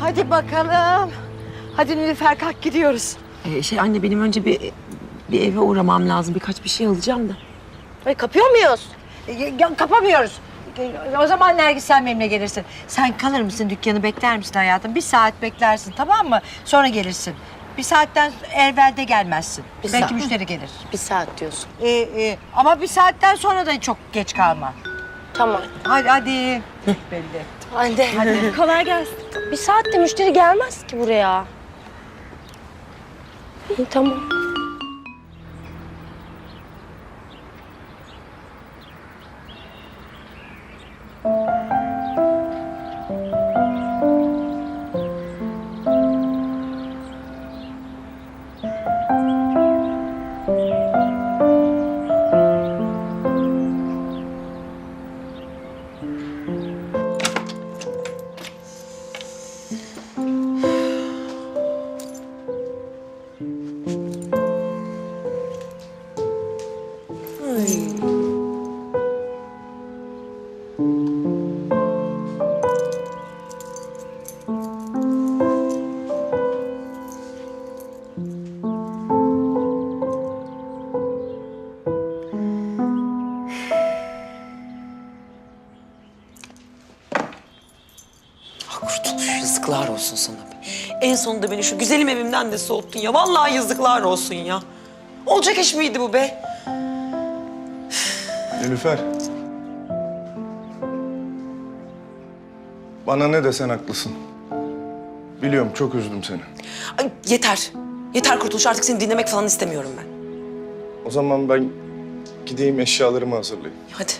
Hadi bakalım. Hadi Nilüfer kalk gidiyoruz. Ee, şey anne benim önce bir bir eve uğramam lazım. Birkaç bir şey alacağım da. Ay, kapıyor muyuz? E, ya, kapamıyoruz. E, O zaman Nergis sen benimle gelirsin. Sen kalır mısın dükkanı bekler misin hayatım? Bir saat beklersin tamam mı? Sonra gelirsin. Bir saatten evvelde gelmezsin. Bir Belki saat. müşteri gelir. Bir saat diyorsun. E, e, ama bir saatten sonra da çok geç kalma. Tamam. Hadi hadi. Belli. Hadi. Hadi. Kolay gelsin. Bir saatte müşteri gelmez ki buraya. İyi tamam. Yazıklar olsun sana. En sonunda beni şu güzelim evimden de soğuttun ya. Vallahi yazıklar olsun ya. Olacak iş miydi bu be? Nilüfer. Bana ne desen haklısın. Biliyorum çok üzdüm seni. Ay, yeter. Yeter kurtuluş artık seni dinlemek falan istemiyorum ben. O zaman ben gideyim eşyalarımı hazırlayayım. Hadi.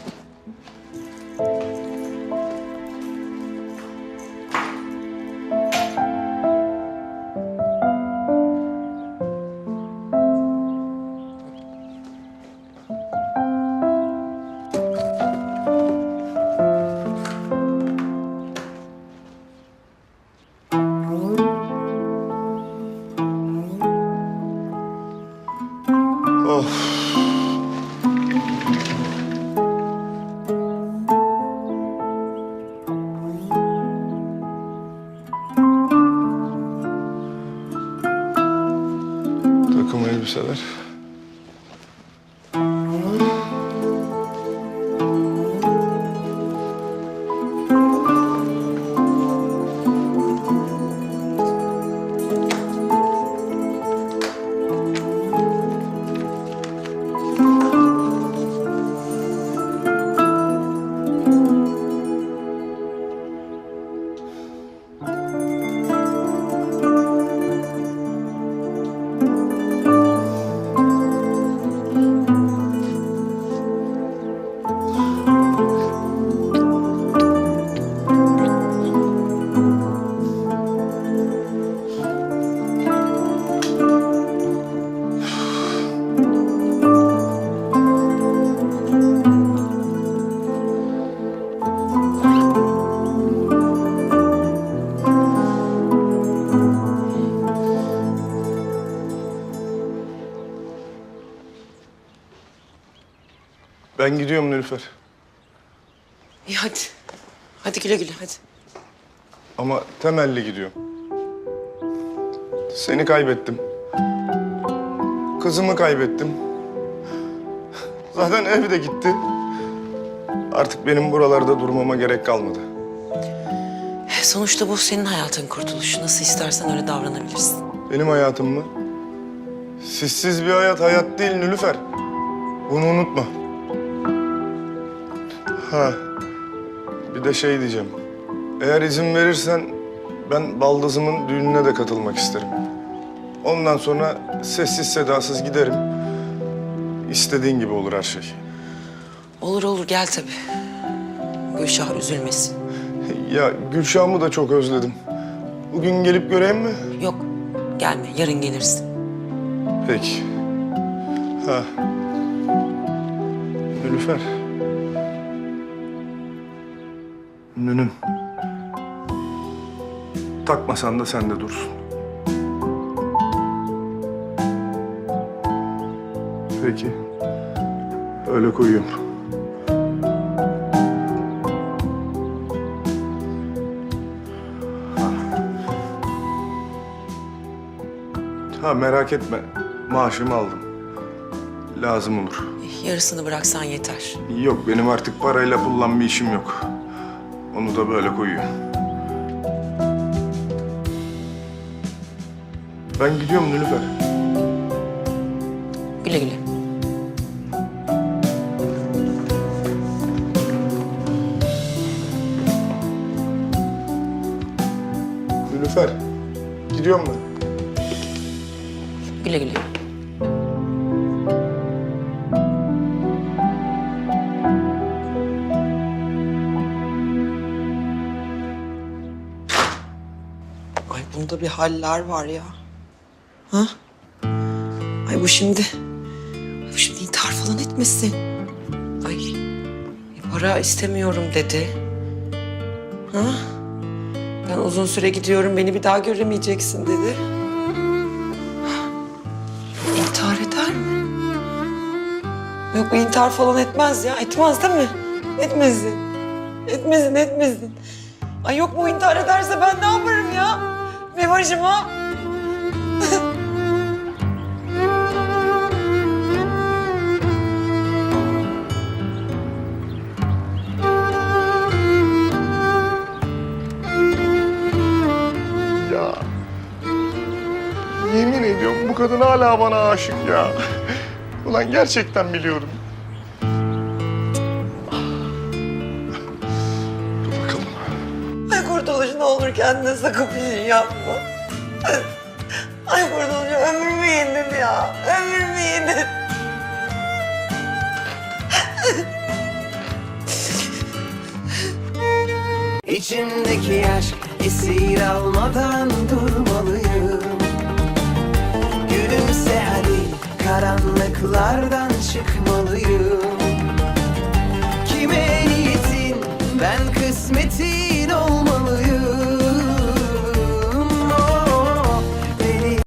Takım elbiseler. Ben gidiyorum Nilüfer. İyi hadi. Hadi güle güle hadi. Ama temelli gidiyorum. Seni kaybettim. Kızımı kaybettim. Zaten ev de gitti. Artık benim buralarda durmama gerek kalmadı. Sonuçta bu senin hayatın kurtuluş. Nasıl istersen öyle davranabilirsin. Benim hayatım mı? Sizsiz bir hayat hayat değil Nilüfer. Bunu unutma. Ha. Bir de şey diyeceğim. Eğer izin verirsen ben baldızımın düğününe de katılmak isterim. Ondan sonra sessiz sedasız giderim. İstediğin gibi olur her şey. Olur olur gel tabii. Gülşah üzülmesin. Ya Gülşah'ımı da çok özledim. Bugün gelip göreyim mi? Yok gelme yarın gelirsin. Peki. Ha. Nilüfer. Nünüm. Takmasan da sende dursun. Peki. Öyle koyuyorum. Ha. Merak etme. Maaşımı aldım. Lazım olur. Yarısını bıraksan yeter. Yok benim artık parayla pulla bir işim yok. Onu da böyle koyuyor. Ben gidiyorum Nilüfer. Güle güle. Nilüfer. Gidiyorum ben. Güle güle. Bunda bir haller var ya. Ha? Ay bu şimdi... Ay bu şimdi intihar falan etmesin. Ay para istemiyorum dedi. Ha? Ben uzun süre gidiyorum beni bir daha göremeyeceksin dedi. İntihar eder mi? Yok bu intihar falan etmez ya. Etmez değil mi? Etmesin. Etmesin, etmesin. Ay yok bu intihar ederse ben ne yaparım ya? Mevacıma. Ya. Yemin ediyorum bu kadın hala bana aşık ya. Ulan gerçekten biliyorum. Olur kendine sakın bir şey yapma. Ay kurtuluş ömrümü yedin ya. Ömrümü yedin. İçimdeki aşk esir almadan durmalıyım Gülümse hadi karanlıklardan çıkmalıyım